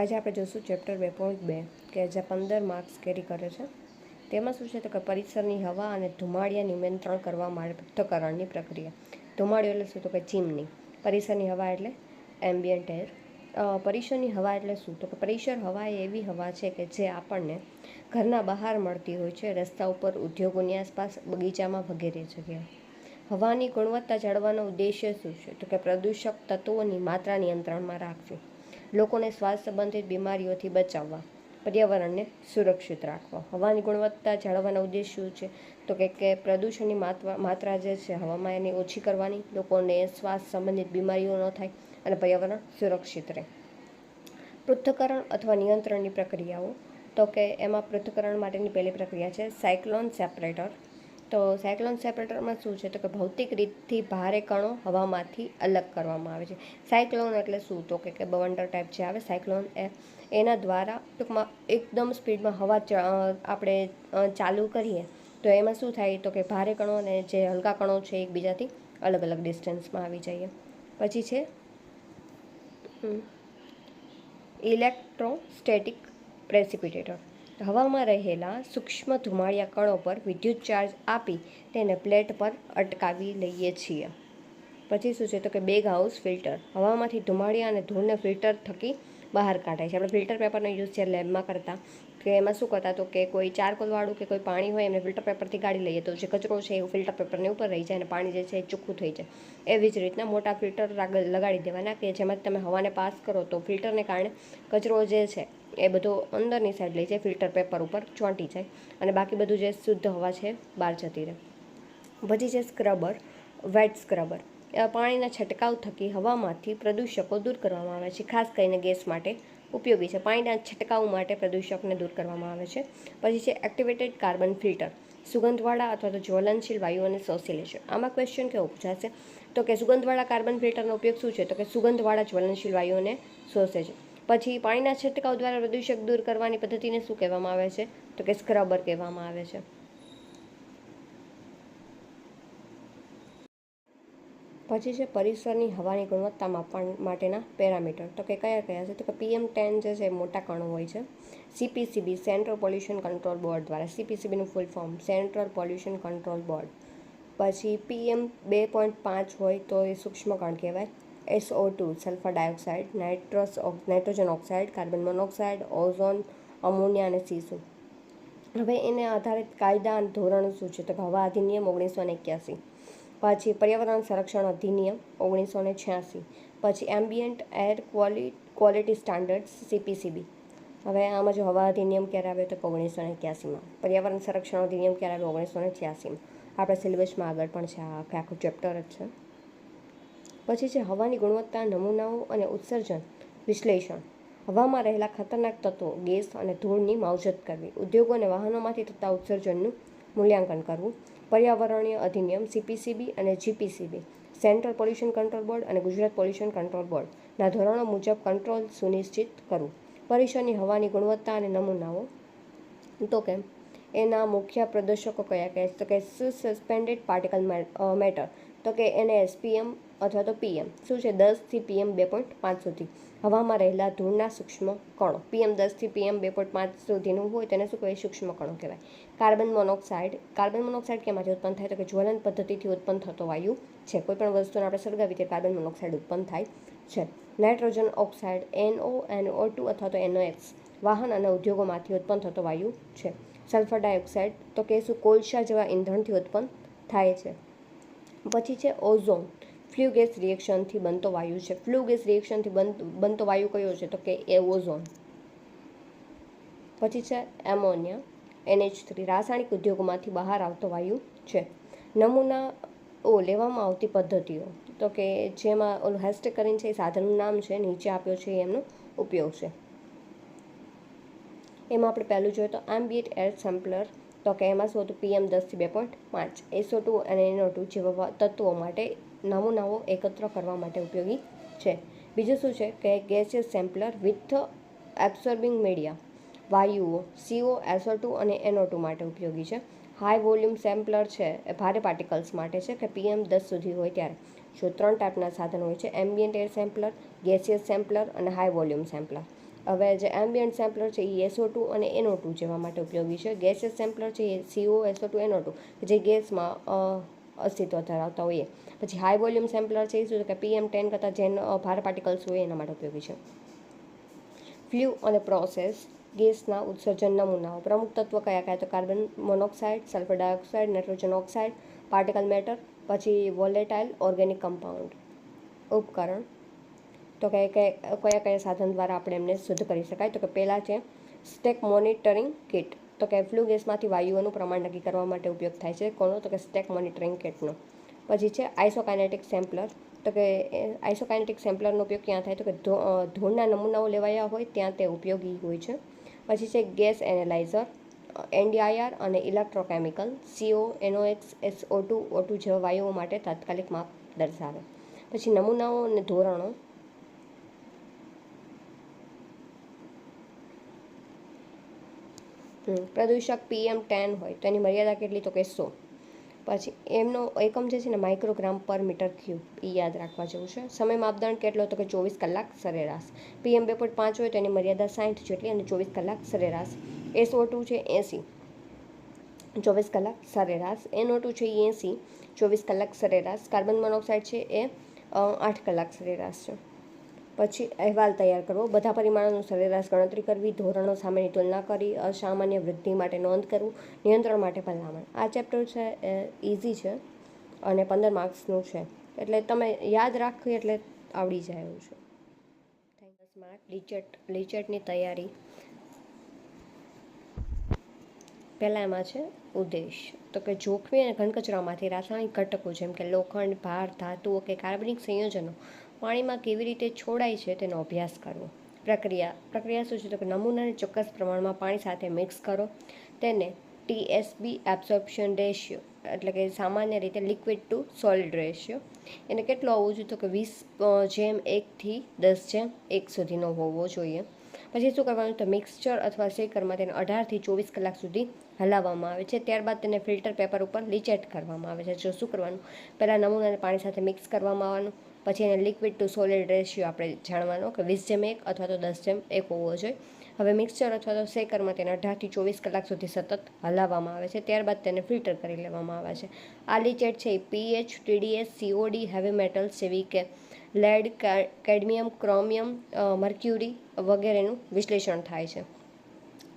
આજે આપણે જોઈશું ચેપ્ટર બે પોઈન્ટ બે, કે જે પંદર માર્ક્સ કેરી કરે છે. તેમાં શું છે તો કે પરિસરની હવા અને ધુમાડિયા નિયંત્રણ કરવા માટે પૃથ્થકરણની પ્રક્રિયા. ધુમાડિયો એટલે શું તો કે ચીમની. પરિસરની હવા એટલે એમ્બિયન્ટ એર પરિસરની હવા એટલે શું તો કે પરિસર હવા એ એવી હવા છે કે જે આપણને ઘરના બહાર મળતી હોય છે, રસ્તા ઉપર, ઉદ્યોગોની આસપાસ, બગીચામાં વગેરે જગ્યાએ. હવાની ગુણવત્તા જાળવવાનો ઉદ્દેશ્ય શું છે? તો કે પ્રદૂષક તત્વોની માત્રા નિયંત્રણમાં રાખવી. લોકોને શ્વાસ સંબંધિત બીમારીઓથી બચાવવા, પર્યાવરણને સુરક્ષિત રાખવા. હવાની ગુણવત્તા જાળવવાનો ઉદ્દેશ શું છે? તો કે કે પ્રદૂષણની માત્રા માત્રા જે છે, હવામાં એની ઓછી કરવાની, લોકોને શ્વાસ સંબંધિત બીમારીઓ ન થાય અને પર્યાવરણ સુરક્ષિત રહે. પૃથ્થકરણ અથવા નિયંત્રણની પ્રક્રિયાઓ. તો કે એમાં પૃથ્થકરણ માટેની પહેલી પ્રક્રિયા છે, સાયક્લોન સેપરેટર. તો સાયક્લોન સેપરેટરમાં શું છે? તો કે ભૌતિક રીતથી ભારે કણો હવામાંથી અલગ કરવામાં આવે છે. સાયક્લોન એટલે શું? તો કે બવંડર ટાઈપ જે આવે, સાયક્લોન એ, એના દ્વારા ટૂંકમાં એકદમ સ્પીડમાં હવા આપણે ચાલુ કરીએ, તો એમાં શું થાય? તો કે ભારે કણો અને જે હલકા કણો છે એકબીજાથી અલગ અલગ ડિસ્ટન્સમાં આવી જઈએ. પછી છે ઇલેક્ટ્રોસ્ટેટિક પ્રેસિપિટેટર હવામાં રહેલા સૂક્ષ્મ ધુમાડિયા કણો પર વિદ્યુત ચાર્જ આપી તેને પ્લેટ પર અટકાવી લઈએ છીએ. પછી શું છે? તો કે બેગ હાઉસ ફિલ્ટર. હવામાંથી ધુમાડિયા અને ધૂળને ફિલ્ટર થકી બહાર કાઢાય છે. આપણે ફિલ્ટર પેપરનો યુઝ છે લેબમાં કરતા. કે એમાં શું કરતા તો કે કોઈ ચારકોલવાળું કે કોઈ પાણી હોય એમને ફિલ્ટર પેપરથી કાઢી લઈએ. તો જે કચરો છે એ ફિલ્ટર પેપરની ઉપર રહી જાય અને પાણી જે છે એ ચોખ્ખું થઈ જાય. એવી જ રીતના મોટા ફિલ્ટર લગાડી દેવાના કે જેમાં તમે હવાને પાસ કરો તો ફિલ્ટરને કારણે કચરો જે છે એ બધો અંદરની સાઈડ લઈ જાય ફિલ્ટર પેપર ઉપર ચોંટી જાય અને બાકી બધું જે શુદ્ધ હવા છે, બહાર જતી રહે. પછી છે સ્ક્રબર વેટ સ્ક્રબર પાણીના છંટકાવ થકી હવામાંથી પ્રદૂષકો દૂર કરવામાં આવે છે. ખાસ કરીને ગેસ માટે ઉપયોગી છે. પાણીના છંટકાવ માટે પ્રદૂષકને દૂર કરવામાં આવે છે. પછી છે એક્ટિવેટેડ કાર્બન ફિલ્ટર સુગંધવાળા અથવા તો જ્વલનશીલ વાયુઓને શોષી લે છે. આમાં ક્વેશ્ચન કેવો પૂછાશે? તો કે સુગંધવાળા કાર્બન ફિલ્ટરનો ઉપયોગ શું છે? તો કે સુગંધવાળા જ્વલનશીલ વાયુઓને શોષે છે. પછી પાણીના છંટકાવ દ્વારા પ્રદૂષક દૂર કરવાની પદ્ધતિને શું કહેવામાં આવે છે? તો કે સ્ક્રબર કહેવામાં આવે છે. પછી છે પરિસરની હવાની ગુણવત્તા માપવા માટેના પેરામીટર. તો કે કયા કયા છે? તો કે પીએમ ટેન જે છે મોટા કણો હોય છે. CPCB central pollution control board દ્વારા સીપીસીબીનું full form central pollution control board પછી પીએમ બે પોઈન્ટ પાંચ હોય તો એ સૂક્ષ્મ કણ કહેવાય. SO two sulphur dioxide nitrous nitrogen oxide carbon monoxide ozone ammonia અને સીસુ હવે એને આધારિત કાયદા અને ધોરણ શું છે? તો હવા અધિનિયમ ઓગણીસો એક્યાસી. પછી પર્યાવરણ સંરક્ષણ અધિનિયમ ઓગણીસો ને છ્યાસી. પછી ambient air quality quality standards CPCB હવે આમાં જો હવા અધિનિયમ ક્યારે આવ્યો? તો ઓગણીસો એક્યાસીમાં પર્યાવરણ સંરક્ષણ અધિનિયમ ક્યારે આવ્યો? ઓગણીસો છ્યાસીમાં આપણા સિલેબસમાં આગળ પણ છે. આખે આખું ચેપ્ટર જ છે. પછી છે હવાની ગુણવત્તા, નમૂનાઓ અને ઉત્સર્જન, વિશ્લેષણ. હવામાં રહેલા ખતરનાક તત્વો, ગેસ અને ધૂળની માવજત કરવી. ઉદ્યોગો અને વાહનોમાંથી થતા ઉત્સર્જનનું મૂલ્યાંકન કરવું. પર્યાવરણીય અધિનિયમ સીપીસીબી અને GPCB central pollution control board અને ગુજરાત પોલ્યુશન કંટ્રોલ બોર્ડના ધોરણો મુજબ કંટ્રોલ સુનિશ્ચિત કરવું. પરિસરની હવાની ગુણવત્તા અને નમૂનાઓ. તો કે એના મુખ્ય પ્રદર્શકો કયા? કહે તો કે સસ્પેન્ડેડ પાર્ટિકલ મેટર તો કે એને એસપીએમ અથવા તો પીએમ શું છે? દસથી પીએમ બે પોઈન્ટ પાંચ સુધી. હવામાં રહેલા ધૂળના સૂક્ષ્મ કણો. પીએમ દસથી પીએમ બે પોઈન્ટ પાંચ સુધીનું હોય તેને શું કહેવાય? સૂક્ષ્મ કણો કહેવાય. Carbon monoxide. કાર્બન મોનોક્સાઇડ કેમાંથી ઉત્પન્ન થાય? તો કે જ્વલન પદ્ધતિથી ઉત્પન્ન થતો વાયુ છે. કોઈ પણ વસ્તુને આપણે સળગાવી તે કાર્બન મોનોક્સાઇડ ઉત્પન્ન થાય છે. Nitrogen oxide NO NO two અથવા તો એનઓએક્સ વાહન અને ઉદ્યોગોમાંથી ઉત્પન્ન થતો વાયુ છે. Sulphur dioxide. તો કે શું? કોલસા જેવા ઇંધણથી ઉત્પન્ન થાય છે. પછી છે ઓઝોન. ફ્લ્યુ ગેસ રિએક્શનથી બનતો વાયુ છે. ફ્લ્યુ ગેસ રિએક્શનથી બનતો વાયુ કયો છે? તો કે એ ઓઝોન. પછી છે એમોનિયા. એનએચ થ્રી, રાસાયણિક ઉદ્યોગોમાંથી બહાર આવતો વાયુ છે. નમૂના ઓ લેવામાં આવતી પદ્ધતિઓ. તો કે જેમાં ઓલું હેસ્ટ કરીને છે એ સાધનનું નામ છે, નીચે આપ્યો છે, એમનો ઉપયોગ છે. એમાં આપણે પહેલું જોઈએ તો એમ્બિયટ એર સેમ્પલર. તો કે એમાં શું હતું? પીએમ દસથી બે પોઈન્ટ પાંચ. એસો ટુ અને એનો ટુ જેવા તત્વો માટે નમૂનાઓ એકત્ર કરવા માટે ઉપયોગી છે. બીજું શું છે કે gaseous sampler with absorbing media, વાયુઓ, સીઓ, એસઓ ટુ અને એનઓ ટુ માટે ઉપયોગી છે. હાઈ વોલ્યુમ સેમ્પલર છે, એ ભારે પાર્ટિકલ્સ માટે છે કે પીએમ દસ સુધી હોય ત્યારે. જો ત્રણ ટાઈપના સાધન હોય છે, ambient air sampler, gaseous sampler અને હાઈ વોલ્યુમ સેમ્પલર. હવે જે એમ્બિયન્ટ સેમ્પલર છે, એ એસઓ ટુ અને એનો ટુ જેવા માટે ઉપયોગી છે. ગેસિયસ સેમ્પલર છે, એ CO, SO two NO two. જે ગેસમાં અસ્તિત્વ ધરાવતા હોઈએ. પછી હાઈ વોલ્યુમ સેમ્પલર છે, એ શું કે પીએમ ટેન કરતાં જેન ભાર પાર્ટિકલ્સ હોય એના માટે ઉપયોગી છે. ફ્લ્યુ અને પ્રોસેસ ગેસના ઉત્સર્જન નમૂનાઓ. પ્રમુખ તત્વ કયા? કયા તો carbon monoxide sulphur dioxide nitrogen oxide particle matter પછી વોલેટાઇલ ઓર્ગેનિક કમ્પાઉન્ડ ઉપકરણ. તો કે- કયા કયા સાધન દ્વારા આપણે એમને શુદ્ધ કરી શકાય? તો કે પહેલાં છે સ્ટેક મોનિટરિંગ કિટ તો કે ફ્લુ ગેસમાંથી વાયુઓનું પ્રમાણ નક્કી કરવા માટે ઉપયોગ થાય છે. કોનો? તો કે સ્ટેક મોનિટરિંગ કિટનો પછી છે આઇસોકાઇનેટિક સેમ્પલર તો કે આઇસોકાઇનેટિક સેમ્પલરનો ઉપયોગ ક્યાં થાય? તો કે ધૂળના નમૂનાઓ લેવાયા હોય ત્યાં તે ઉપયોગી હોય છે. પછી છે ગેસ એનેલાઇઝર એનડીઆઈઆર અને electrochemical CO NOX SO two O two જેવા વાયુઓ માટે તાત્કાલિક માપ દર્શાવે. પછી નમૂનાઓ અને ધોરણો. પ્રદૂષક પીએમ ટેન હોય, તો એની મર્યાદા કેટલી, તો કે સો. પછી એમનો એકમ જે છે ને માઇક્રોગ્રામ પર મીટર ક્યુબ એ યાદ રાખવા જેવું છે. સમય માપદંડ કેટલો, તો કે ચોવીસ કલાક સરેરાશ. પીએમ બે પોઈન્ટ પાંચ હોય, તો એની મર્યાદા સાઠ જેટલી અને ચોવીસ કલાક સરેરાશ. એસઓ ટુ છે, એંસી. ચોવીસ કલાક સરેરાશ. એનઓ ટુ છે એ એંસી. ચોવીસ કલાક સરેરાશ. કાર્બન મોનોક્સાઇડ છે, એ આઠ કલાક સરેરાશ છે. પછી અહેવાલ તૈયાર કરવો. બધા પરિમાણોનું સરેરાશ ગણતરી કરવી, ધોરણો સામેની તુલના કરી, અસામાન્ય વૃદ્ધિ માટે નોંધ કરવું, નિયંત્રણ માટે ભલામણ. આ ચેપ્ટર છે, એ ઇઝી છે અને પંદર માર્ક્સનું છે. એટલે તમે યાદ રાખવી એટલે આવડી જાય એવું છે. સ્માર્ટ લિચેટ લિચેટની તૈયારી. પહેલાં એમાં છે, ઉદ્દેશ. તો કે જોખમી અને ઘનકચરામાંથી રાસાયણિક ઘટકો જેમ કે લોખંડ, ભાર, ધાતુઓ કે કાર્બનિક સંયોજનો પાણીમાં કેવી રીતે છોડાય છે તેનો અભ્યાસ કરવો. પ્રક્રિયા પ્રક્રિયા શું છે? તો કે નમૂનાને ચોક્કસ પ્રમાણમાં પાણી સાથે મિક્સ કરો. તેને ટીએસબી એબ્સોર્પ્શન રેશિયો એટલે કે સામાન્ય રીતે લિક્વિડ ટુ સોલિડ રેશિયો એને કેટલો હોવો જોઈએ? તો કે વીસ જેમ એકથી દસ, જેમ એક સુધીનો હોવો જોઈએ. પછી શું કરવાનું? તો મિક્સચર અથવા શેકરમાં તેને અઢારથી ચોવીસ કલાક સુધી હલાવવામાં આવે છે. ત્યારબાદ તેને ફિલ્ટર પેપર ઉપર લિચેટ કરવામાં આવે છે. જો શું કરવાનું? પહેલાં નમૂનાને પાણી સાથે મિક્સ કરવામાં આવવાનું. પછી એને લિક્વિડ ટુ સોલિડ રેશિયો આપણે જાણવાનો કે વીસ જેમ એક અથવા તો દસ જેમ એક હોવો જોઈએ. હવે મિક્સચર અથવા તો શેકરમાં તેને અઢારથી ચોવીસ કલાક સુધી સતત હલાવવામાં આવે છે. ત્યારબાદ તેને ફિલ્ટર કરી લેવામાં આવે છે. આ લિચેટ છે એ pH TDS COD heavy metals જેવી કે લેડ કેડમિયમ ક્રોમિયમ મર્ક્યુરી વગેરેનું વિશ્લેષણ થાય છે.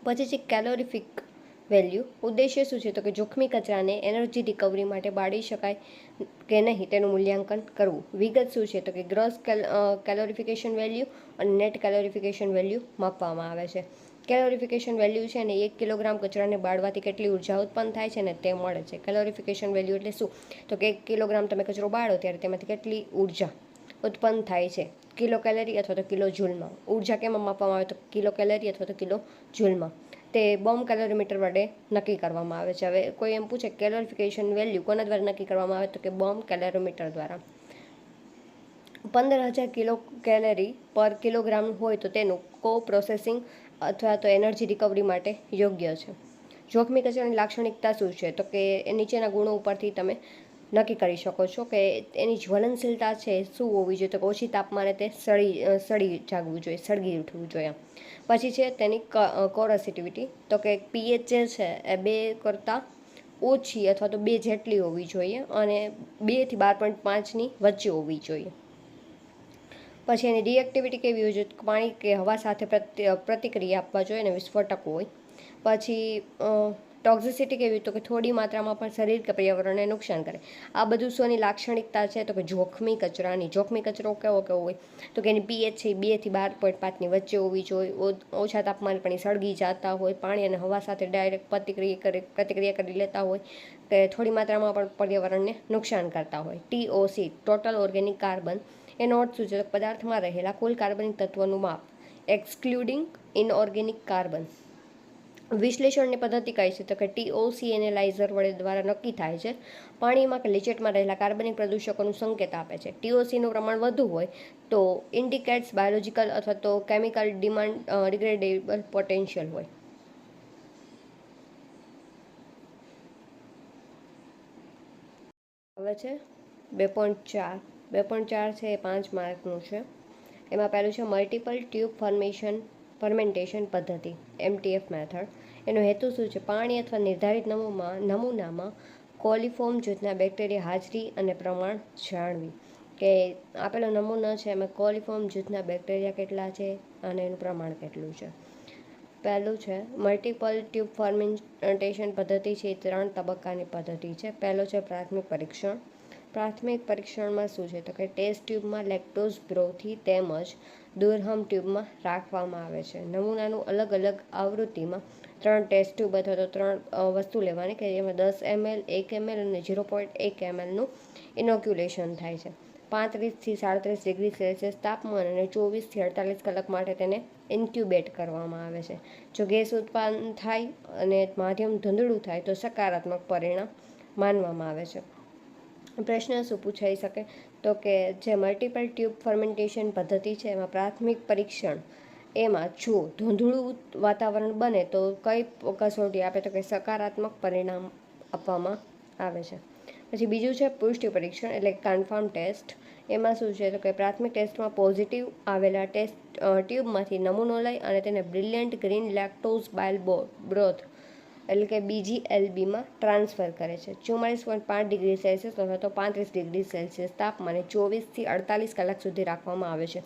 પછી છે કેલોરીફિક વેલ્યુ. ઉદ્દેશ્ય શું છે? તો કે જોખમી કચરાને એનર્જી રિકવરી માટે બાળી શકાય કે નહીં તેનું મૂલ્યાંકન કરવું. વિગત શું છે? તો કે ગ્રોસ કેલોરિફિકેશન વેલ્યુ અને નેટ કેલોરિફિકેશન વેલ્યુ માપવામાં આવે છે. કેલોરિફિકેશન વેલ્યુ છે ને એક કિલોગ્રામ કચરાને બાળવાથી કેટલી ઊર્જા ઉત્પન્ન થાય છે ને તે મળે છે. કેલોરિફિકેશન વેલ્યુ એટલે શું? તો કે એક કિલોગ્રામ તમે કચરો બાળો ત્યારે તેમાંથી કેટલી ઊર્જા ઉત્પન્ન થાય છે? કિલો કેલરી અથવા તો કિલો જૂલમાં. ઊર્જા કેમ માપવામાં આવે? તો કિલો કેલરી અથવા તો કિલો જૂલમાં. તે બોમ્બ કેલોરીમીટર વડે નક્કી કરવામાં આવે છે. હવે કોઈ એમ પૂછે કેલોરિફિકેશન વેલ્યુ કોના દ્વારા નક્કી કરવામાં આવે તો કે બોમ્બ કેલોરીમીટર દ્વારા. પંદર હજાર કિલો કેલરી પર કિલોગ્રામ હોય તો તેનું કો પ્રોસેસિંગ અથવા તો એનર્જી રિકવરી માટે યોગ્ય છે. જોખમી કચરાની લાક્ષણિકતા શું છે? તો કે નીચેના ગુણો ઉપરથી તમે નક્કી કરી શકો છો કે એની જ્વલનશીલતા છે, શું હોવી જોઈએ? તો ઓછી તાપમાને તે સળી સળી જાગવું જોઈએ, સળગી ઉઠવું જોઈએ પછી છે તેની કોરોસિટિવિટી તો કે પીએચ જે છે એ બે કરતાં ઓછી અથવા તો બે જેટલી હોવી જોઈએ અને બેથી બાર પોઈન્ટ પાંચની વચ્ચે હોવી જોઈએ. પછી એની રિએક્ટિવિટી કેવી હોય? છે પાણી કે હવા સાથે પ્રતિ પ્રતિક્રિયા આપવા જોઈએ અને વિસ્ફોટક હોય. પછી ટોક્ઝિસિટી કેવી તો કે થોડી માત્રામાં પણ શરીર કે પર્યાવરણને નુકસાન કરે. આ બધું શોની લાક્ષણિકતા છે, તો કે જોખમી કચરાની. જોખમી કચરો કેવો કેવો હોય? તો કે એની પીએચ છે બેથી બાર પોઈન્ટ પાંચની વચ્ચે હોવી જોઈએ. ઓછા તાપમાન પણ એ સળગી જતા હોય. પાણી અને હવા સાથે ડાયરેક્ટ પ્રતિક્રિયા કરી પ્રતિક્રિયા કરી લેતા હોય. કે થોડી માત્રામાં પણ પર્યાવરણને નુકસાન કરતા હોય. ટીઓસી ટોટલ ઓર્ગેનિક કાર્બન એનો અર્થ શું પદાર્થમાં રહેલા કુલ કાર્બનિક તત્વોનું માપ. એક્સક્લુડિંગ ઇનઓર્ગેનિક કાર્બન વિશ્લેષણની પદ્ધતિ કઈ છે? તો કે ટીઓસી એનેલાઇઝર વડે દ્વારા નક્કી થાય છે. પાણીમાં કે લિચેટમાં રહેલા કાર્બનિક પ્રદૂષકોનું સંકેત આપે છે. ટીઓસીનું પ્રમાણ વધુ હોય તો ઇન્ડિકેટ્સ બાયોલોજીકલ અથવા તો કેમિકલ ડિમાન્ડ ડિગ્રેડેબલ પોટેન્શિયલ હોય. હવે છે? બે પોઈન્ટ ચાર. બે પોઈન્ટ ચાર છે એ પાંચ માર્કનું છે. એમાં પહેલું છે મલ્ટિપલ ટ્યુબ ફોર્મેશન ફર્મેન્ટેશન પદ્ધતિ એમટીએફ મેથડ એનો હેતુ શું છે? પાણી અથવા નિર્ધારિત નમૂમાં, નમૂનામાં કોલિફોર્મ જૂથના બેક્ટેરિયા હાજરી અને પ્રમાણ જાણવી. કે આપેલો નમૂનો છે, એમાં કોલિફોર્મ જૂથના બેક્ટેરિયા કેટલા છે અને એનું પ્રમાણ કેટલું છે. પહેલું છે મલ્ટિપલ ટ્યુબ ફર્મેન્ટેશન પદ્ધતિ છે, એ ત્રણ તબક્કાની પદ્ધતિ છે. પહેલો છે, પ્રાથમિક પરીક્ષણ. પ્રાથમિક પરીક્ષણમાં શું છે? તો કે ટેસ્ટ ટ્યુબમાં લેક્ટોઝ બ્રોથી તેમજ દુર્હમ ટ્યુબમાં રાખવામાં આવે છે. નમૂનાનું અલગ અલગ આવૃત્તિમાં ત્રણ ટેસ્ટ ટ્યુબ અથવા તો ત્રણ વસ્તુ લેવાની કે જેમાં દસ એમએલ, એક એમએલ અને ઝીરો પોઈન્ટ એક એમએલનું ઇનોક્યુલેશન થાય છે. પાંત્રીસથી સાડત્રીસ ડિગ્રી સેલ્સિયસ તાપમાન અને ચોવીસથી અડતાલીસ કલાક માટે તેને ઇન્ક્યુબેટ કરવામાં આવે છે. જો ગેસ ઉત્પાદન થાય અને માધ્યમ ધૂંધળું થાય તો સકારાત્મક પરિણામ માનવામાં આવે છે. પ્રશ્ન શું પૂછાઈ શકે? તો કે જે મલ્ટિપલ ટ્યુબ ફર્મેન્ટેશન પદ્ધતિ છે, એમાં પ્રાથમિક પરીક્ષણ, એમાં જો ધૂંધળું વાતાવરણ બને તો કઈ કસોટી આપે તો કે સકારાત્મક પરિણામ આપવામાં આવે છે. પછી બીજું છે પુષ્ટિ પરીક્ષણ એટલે કન્ફર્મ ટેસ્ટ એમાં શું છે તો કે પ્રાથમિક ટેસ્ટમાં પોઝિટિવ આવેલા ટેસ્ટ ટ્યુબમાંથી નમૂનો લઈ અને તેને brilliant green lactose bile broth એટલે કે બીજી એલબીમાં ટ્રાન્સફર કરે છે. ચુમ્માળીસ પોઈન્ટ પાંચ ડિગ્રી સેલ્સિયસ અથવા તો પાંત્રીસ ડિગ્રી સેલ્સિયસ તાપમાને ચોવીસથી અડતાલીસ કલાક સુધી રાખવામાં આવે છે.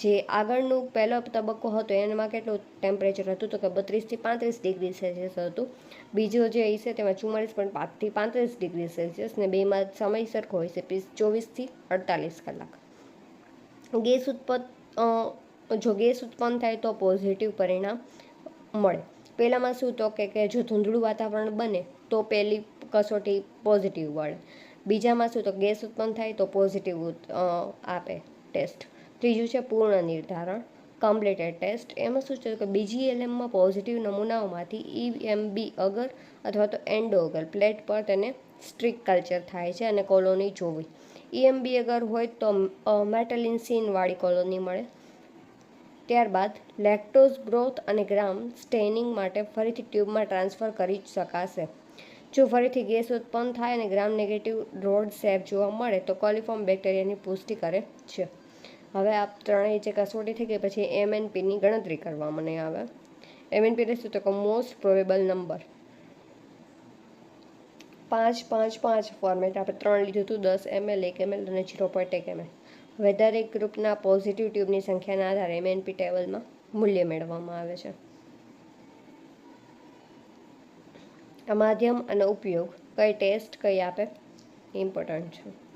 જે આગળનું પહેલો તબક્કો હતો એમાં કેટલું ટેમ્પરેચર હતું? તો કે બત્રીસથી પાંત્રીસ ડિગ્રી સેલ્સિયસ હતું. બીજો જે છે તેમાં ચુમ્માળીસ પોઈન્ટ પાંચથી પાંત્રીસ ડિગ્રી સેલ્સિયસ ને બેમાં સમય સરખો હોય છે ચોવીસથી અડતાલીસ કલાક. ગેસ ઉત્પન્ન જો ગેસ ઉત્પન્ન થાય તો પોઝિટિવ પરિણામ મળે. પહેલાંમાં શું તો કે કે જો ધૂંધળું વાતાવરણ બને તો પહેલી કસોટી પોઝિટિવ મળે બીજામાં શું તો ગેસ ઉત્પન્ન થાય તો પોઝિટિવ આપે ટેસ્ટ ત્રીજું છે પૂર્ણ નિર્ધારણ કમ્પ્લીટેડ ટેસ્ટ એમાં શું છે કે બીજી એલએમમાં પોઝિટિવ નમૂનાઓમાંથી ઈએમબી અગર અથવા તો એન્ડો અગર પ્લેટ પર તેને સ્ટ્રીક કલ્ચર થાય છે અને કોલોની જોવી. ઈએમબી અગર હોય તો મેટલિન્સીનવાળી કોલોની મળે. ત્યારબાદ લેક્ટોઝ ગ્રોથ અને ગ્રામ સ્ટેનિંગ માટે ફરીથી ટ્યુબમાં ટ્રાન્સફર કરી શકાશે. જો ફરીથી ગેસ ઉત્પન્ન થાય અને ગ્રામ નેગેટિવ રોડ સેપ જોવા મળે, તો કોલિફોર્મ બેક્ટેરિયાની પુષ્ટિ કરે છે. હવે આ ત્રણેય જે કસોટી થઈ ગઈ, પછી એમએનપીની ગણતરી કરવા મને આવે. એમએનપી શું તો કે મોસ્ટ પ્રોબેબલ નંબર પાંચ પાંચ પાંચ ફોર્મેટ આપણે ત્રણ લીધું હતું, દસ એમએલ એક એમએલ અને ઝીરો પોઈન્ટ એક એમએલ દરેક ગ્રુપના પોઝિટિવ ટ્યુબની સંખ્યાના આધારે એમએનપી ટેબલમાં મૂલ્ય મેળવવામાં આવે છે. આ માધ્યમ અને ઉપયોગ કઈ ટેસ્ટ કઈ આપે ઇમ્પોર્ટન્ટ છે.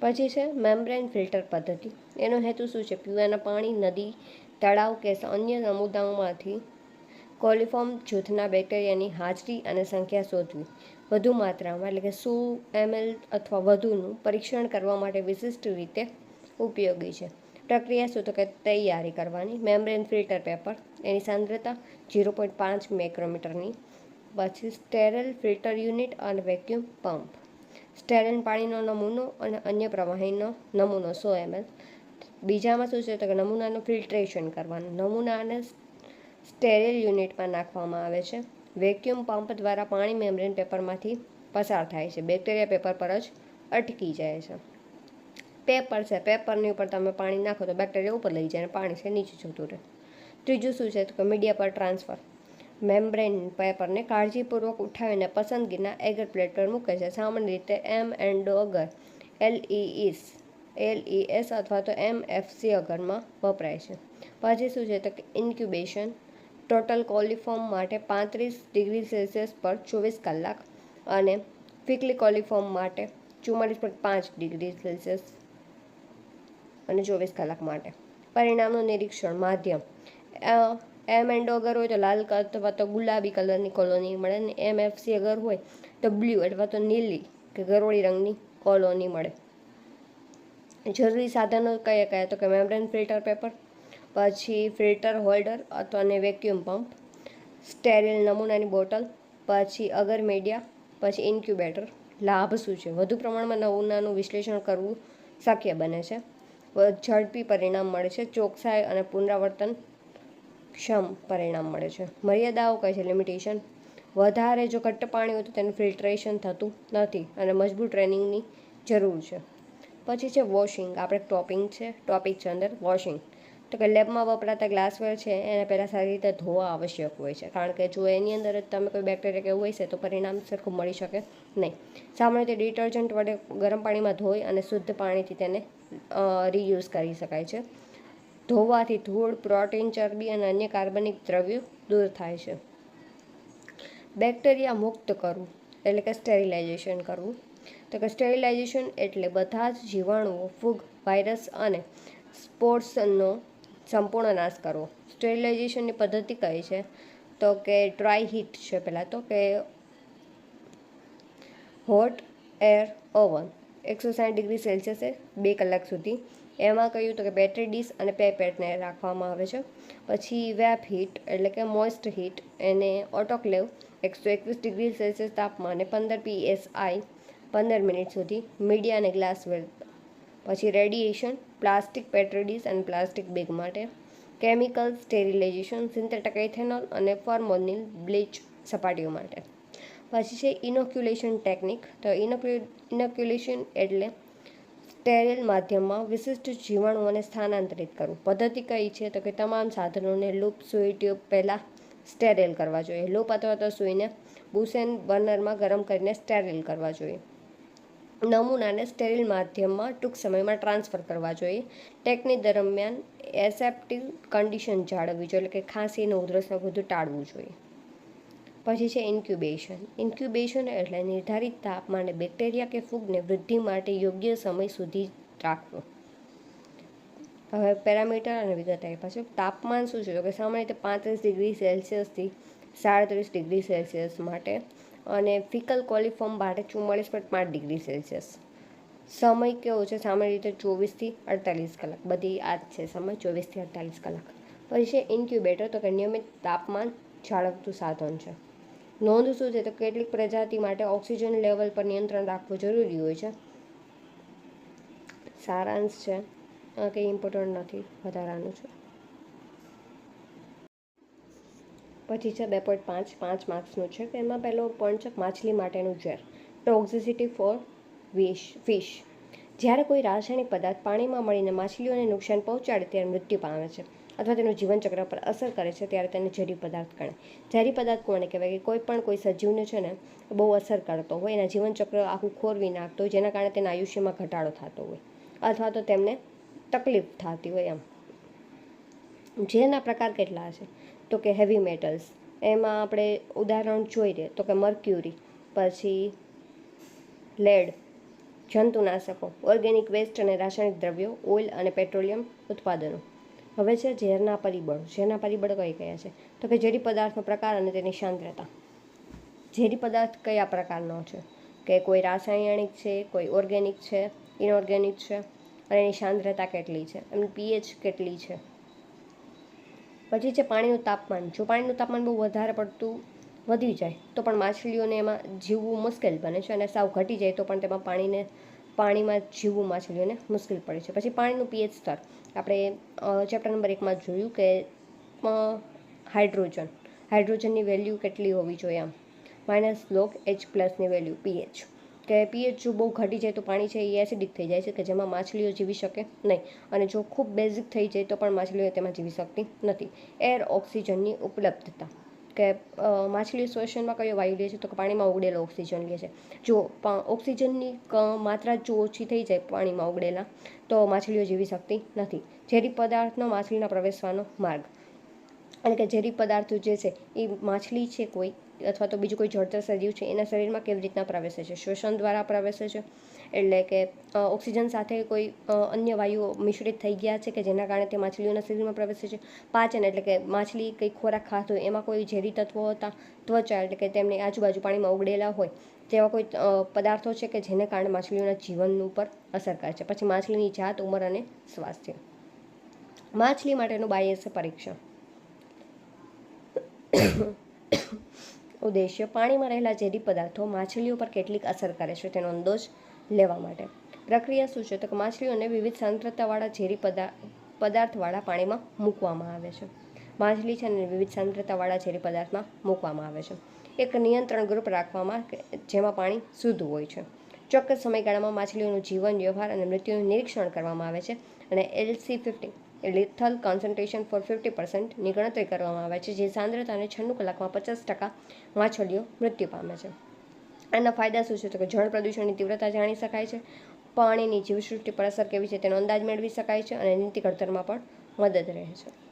પછી છે મેમ્બ્રેન ફિલ્ટર પદ્ધતિ. એનો હેતુ શું છે? પીવાના પાણી, નદી, તળાવ કે અન્ય સમુદાયોમાંથી કોલિફોર્મ જૂથના બેક્ટેરિયાની હાજરી અને સંખ્યા શોધવી. વધુ માત્રામાં, એટલે કે સો એમએલ અથવા વધુનું પરીક્ષણ કરવા માટે વિશિષ્ટ રીતે ઉપયોગી છે. પ્રક્રિયા શું તો કે તૈયારી કરવાની, મેમ્બ્રેન ફિલ્ટર પેપર, એની સાંદ્રતા ઝીરો પોઈન્ટ પાંચ માઇક્રોમીટરની પછી સ્ટેરલ ફિલ્ટર યુનિટ અને વેક્યુમ પંપ. સ્ટેરલ પાણીનો નમૂનો અને અન્ય પ્રવાહીનો નમૂનો, સો એમએલ. બીજામાં શું છે તો કે નમૂનાનું ફિલ્ટ્રેશન કરવાનું, નમૂનાને સ્ટેરેલ યુનિટમાં નાખવામાં આવે છે. વેક્યુમ પંપ દ્વારા પાણી મેમ્બ્રેન પેપરમાંથી પસાર થાય છે. બેક્ટેરિયા પેપર પર જ અટકી જાય છે. પેપર છે. પેપરની ઉપર તમે પાણી નાખો તો બેક્ટેરિયા ઉપર લઈ જાય અને પાણી છે નીચે જતું રહે. ત્રીજું શું છે? તો મીડિયા પર ટ્રાન્સફર. મેમ્બ્રેન પેપરને કાળજીપૂર્વક ઉઠાવીને પસંદગીના એગર પ્લેટ પર મૂકે છે. સામાન્ય રીતે એમ એન્ડો અગર એલઈસ એલઈએસ અથવા તો એમ એફસી અગરમાં વપરાય છે. પછી શું છે? તો કે ઇન્ક્યુબેશન ટોટલ કોલિફોર્મ માટે પાંત્રીસ ડિગ્રી સેલ્સિયસ પર ચોવીસ કલાક અને ફિકલી કોલિફોર્મ માટે ચુમ્માલીસ પોઈન્ટ પાંચ ડિગ્રી સેલ્સિયસ અને ચોવીસ કલાક માટે. પરિણામનું નિરીક્ષણ માધ્યમ. એમ એન્ડ અગર હોય તો લાલ અથવા તો ગુલાબી કલરની કોલોની મળે અને એમ એફસી અગર હોય તો બ્લુ અથવા તો નીલી કે ગરોળી રંગની કોલોની મળે. જરૂરી સાધનો કયા કયા? તો કે મેમ્બ્રેન ફિલ્ટર પેપર પછી ફિલ્ટર હોલ્ડર અથવા ને વેક્યુમ પંપ સ્ટેરિલ નમૂનાની બોટલ, પછી અગર મીડિયા પછી ઇન્ક્યુબેટર લાભ શું છે? વધુ પ્રમાણમાં નમૂનાનું વિશ્લેષણ કરવું શક્ય બને છે. ઝડપી પરિણામ મળે છે. ચોકસાઈ અને પુનરાવર્તન ક્ષમ પરિણામ મળે છે. મર્યાદાઓ કહે છે લિમિટેશન વધારે જો ઘટ્ટ પાણી હોય તો તેનું ફિલ્ટ્રેશન થતું નથી અને મજબૂત ટ્રેનિંગની જરૂર છે. પછી છે વોશિંગ આપણે ટોપિંગ છે ટોપિક છે અંદર વોશિંગ તો કે લેબમાં વપરાતા ગ્લાસવેર છે, એને પહેલાં સારી રીતે ધોવા આવશ્યક હોય છે. કારણ કે જો એની અંદર જ તમે કોઈ બેક્ટેરિયા કે એવું છે, તો પરિણામ સરખું મળી શકે નહીં. સામાન્ય રીતે ડિટર્જન્ટ વડે ગરમ પાણીમાં ધોઈ અને શુદ્ધ પાણીથી તેને રીયુઝ કરી શકાય છે. ધોવાથી ધૂળ પ્રોટીન ચરબી અને અન્ય કાર્બનિક દ્રવ્યો દૂર થાય છે. બેક્ટેરિયા મુક્ત કરવું, એટલે કે સ્ટેરિલાઇઝેશન કરવું. તો કે સ્ટેરિલાઇઝેશન એટલે બધા જ જીવાણુઓ, ફૂગ વાયરસ અને સ્પોર્ટ્સનો સંપૂર્ણ નાશ કરવો. સ્ટેરિલાઇઝેશનની પદ્ધતિ કઈ છે તો કે ડ્રાય હીટ છે પહેલાં તો કે હોટ એર ઓવન એકસો સાઠ ડિગ્રી સેલ્સિયસે બે કલાક સુધી. એમાં કહ્યું તો કે બેટરી ડીશ અને પેપેટને રાખવામાં આવે છે. પછી વેપ હીટ એટલે કે મોઇસ્ટ હીટ એને ઓટોક્લેવ એકસો એકવીસ ડિગ્રી સેલ્સિયસ તાપમાને પંદર પીએસઆઈ પંદર મિનિટ સુધી મીડિયા અને ગ્લાસવેર પછી રેડિએશન પ્લાસ્ટિક પેટ્રી ડીશ અને પ્લાસ્ટિક બેગ માટે. કેમિકલ સ્ટેરિલાઇઝેશન, સિન્થેટિક ઇથેનોલ અને ફોર્મોનિલ બ્લીચ સપાટીઓ માટે. પછી છે ઇનોક્યુલેશન ટેકનિક. તો ઇનોક્યુ, ઇનોક્યુલેશન એટલે સ્ટેરિલ માધ્યમમાં વિશિષ્ટ જીવાણુઓને સ્થાનાંતરિત કરવું. પદ્ધતિ કઈ છે? તો કે તમામ સાધનોને લૂપ, સુઈ ટ્યુબ પહેલાં સ્ટેરિલ કરવા જોઈએ. લૂપ અથવા તો સુઈને બુસેન બર્નરમાં ગરમ કરીને સ્ટેરિલ કરવા જોઈએ. નમૂનાને સ્ટેરિલ માધ્યમમાં ટૂંક સમયમાં ટ્રાન્સફર કરવા જોઈએ. ટેકનિક દરમિયાન એસેપ્ટિવ કન્ડિશન જાળવવી જોઈએ, એટલે કે ખાંસી અને ઉધરસને બધું ટાળવું જોઈએ. પછી છે ઇન્ક્યુબેશન. ઇન્ક્યુબેશન એટલે નિર્ધારિત તાપમાને બેક્ટેરિયા કે ફૂગને વૃદ્ધિ માટે યોગ્ય સમય સુધી રાખવું. હવે પેરામીટર અને વિગત આવી પાછું. તાપમાન શું છે? કે સામાન્ય રીતે પાંત્રીસ ડિગ્રી સેલ્સિયસથી સાડત્રીસ ડિગ્રી સેલ્સિયસ માટે અને ફિકલ કોલિફોર્મ માટે ચુમ્માળીસ પોઈન્ટ પાંચ ડિગ્રી સેલ્સિયસ. સમય કેવો છે? સામાન્ય રીતે ચોવીસથી અડતાલીસ કલાક. બધી આ જ છે સમય? ચોવીસથી અડતાલીસ કલાક. પછી છે ઇન્ક્યુબેટર. તો કે નિયમિત તાપમાન જાળવતું સાધન છે. નોંધ શું છે? તો કેટલીક પ્રજાતિ માટે ઓક્સિજન લેવલ પર નિયંત્રણ રાખવું જરૂરી હોય છે. સારાંશ છે. કંઈ ઇમ્પોર્ટન્ટ નથી. વધારાનું છે. પછી છે બે પોઈન્ટ પાંચ પાંચ માર્ક્સનું છે. એમાં પહેલો પોઈન્ટ છે માછલી માટેનું ઝેર. ટોક્સિસિટી ફોર વિશ ફિશ જ્યારે કોઈ રાસાયણિક પદાર્થ પાણીમાં મળીને માછલીઓને નુકસાન પહોંચાડે ત્યારે મૃત્યુ પામે છે અથવા તેનું જીવનચક્ર પર અસર કરે છે, ત્યારે તેને ઝેરી પદાર્થ ગણાય. ઝેરી પદાર્થ કોને કહેવાય કે કોઈ પણ કોઈ સજીવને છે ને બહુ અસર કરતો હોય. એના જીવનચક્ર આખું ખોરવી નાખતો હોય, જેના કારણે તેના આયુષ્યમાં ઘટાડો થતો હોય અથવા તો તેમને તકલીફ થતી હોય એમ. જેના પ્રકાર કેટલા છે તો કે હેવી મેટલ્સ એમાં આપણે ઉદાહરણ જોઈ લઈએ તો કે મર્ક્યુરી પછી લેડ જંતુનાશકો ઓર્ગેનિક વેસ્ટ અને રાસાયણિક દ્રવ્યો ઓઇલ અને પેટ્રોલિયમ ઉત્પાદનો. હવે છે ઝેરના પરિબળો. ઝેરના પરિબળો કઈ કયા છે? તો કે ઝેરી પદાર્થનો પ્રકાર અને તેની સાંદ્રતા. ઝેરી પદાર્થ કયા પ્રકારનો છે? કે કોઈ રાસાયણિક છે, કોઈ ઓર્ગેનિક છે ઇનઓર્ગેનિક છે, અને એની સાંદ્રતા કેટલી છે? એમની પીએચ કેટલી છે? પછી છે પાણીનું તાપમાન. જો પાણીનું તાપમાન બહુ વધારે પડતું વધી જાય, તો પણ માછલીઓને એમાં જીવવું મુશ્કેલ બને છે અને સાવ ઘટી જાય તો પણ તેમાં પાણીને, પાણીમાં જીવવું માછલીઓને મુશ્કેલ પડે છે. પછી પાણીનું પીએચ સ્તર. આપણે ચેપ્ટર નંબર એકમાં જોયું કે હાઇડ્રોજન. હાઇડ્રોજનની વેલ્યુ કેટલી હોવી જોઈએ આમ? માઇનસ લોક એચ પ્લસની વેલ્યુ પીએચ. કે પીએચ જો બહુ ઘટી જાય તો પાણી છે એ એસિડિક થઈ જાય છે કે જેમાં માછલીઓ જીવી શકે નહીં. અને જો ખૂબ બેઝિક થઈ જાય તો પણ માછલીઓ તેમાં જીવી શકતી નથી. એર ઓક્સિજનની ઉપલબ્ધતા. કે માછલી શ્વસનમાં કયો વાયુ લે છે તો પાણીમાં ઉગડેલો ઓક્સિજન લે છે. જો ઓક્સિજનની માત્રા જો ઓછી થઈ જાય પાણીમાં ઉગડેલા તો માછલીઓ જીવી શકતી નથી. ઝેરી પદાર્થનો માછલીના પ્રવેશવાનો માર્ગ. એટલે કે ઝેરી પદાર્થો જે છે એ માછલી છે કોઈ અથવા તો બીજું કોઈ જળચર સજીવ છે, એના શરીરમાં કેવી રીતના પ્રવેશે છે? શ્વસન દ્વારા પ્રવેશે છે, એટલે કે ઓક્સિજન સાથે કોઈ અન્ય વાયુઓ મિશ્રિત થઈ ગયા છે કે જેના કારણે તે માછલીઓના શરીરમાં પ્રવેશે છે? પાચન એટલે કે માછલી કંઈ ખોરાક ખાતો હોય, એમાં કોઈ ઝેરી તત્વો હતા? ત્વચા એટલે કે તેમની આજુબાજુ પાણીમાં ઉગડેલા હોય, તેવા કોઈ પદાર્થો છે કે જેને કારણે માછલીઓના જીવન ઉપર અસર કરે છે? પછી માછલીની જાત, ઉંમર અને સ્વાસ્થ્ય. માછલી માટેનું બાહ્ય પરીક્ષણ. ઉદ્દેશ્ય પાણીમાં રહેલા ઝેરી પદાર્થો માછલીઓ પર કેટલીક અસર કરે છે તેનો અંદાજ લેવા માટે. પ્રક્રિયા શું છે તો કે માછલીઓને વિવિધ સાંદ્રતાવાળા ઝેરી પદાર્થ પદાર્થવાળા પાણીમાં મૂકવામાં આવે છે. માછલી છે અને વિવિધ સાંદ્રતાવાળા ઝેરી પદાર્થમાં મૂકવામાં આવે છે. એક નિયંત્રણ ગ્રુપ રાખવામાં જેમાં પાણી શુદ્ધ હોય છે. ચોક્કસ સમયગાળામાં માછલીઓનું જીવન, વ્યવહાર અને મૃત્યુનું નિરીક્ષણ કરવામાં આવે છે અને એલસી ફિફ્ટીન એ લિથલ કોન્સન્ટ્રેશન ફોર ફિફ્ટી પર્સન્ટની ગણતરી કરવામાં આવે છે, જે સાંદ્રતાને છન્નું કલાકમાં પચાસ ટકા માછલીઓ મૃત્યુ પામે છે. આના ફાયદા શું છે? તો કે જળ પ્રદૂષણની તીવ્રતા જાણી શકાય છે, પાણીની જીવસૃષ્ટિ પર અસર કેવી છે તેનો અંદાજ મેળવી શકાય છે અને નીતિ ઘડતરમાં પણ મદદ રહે છે.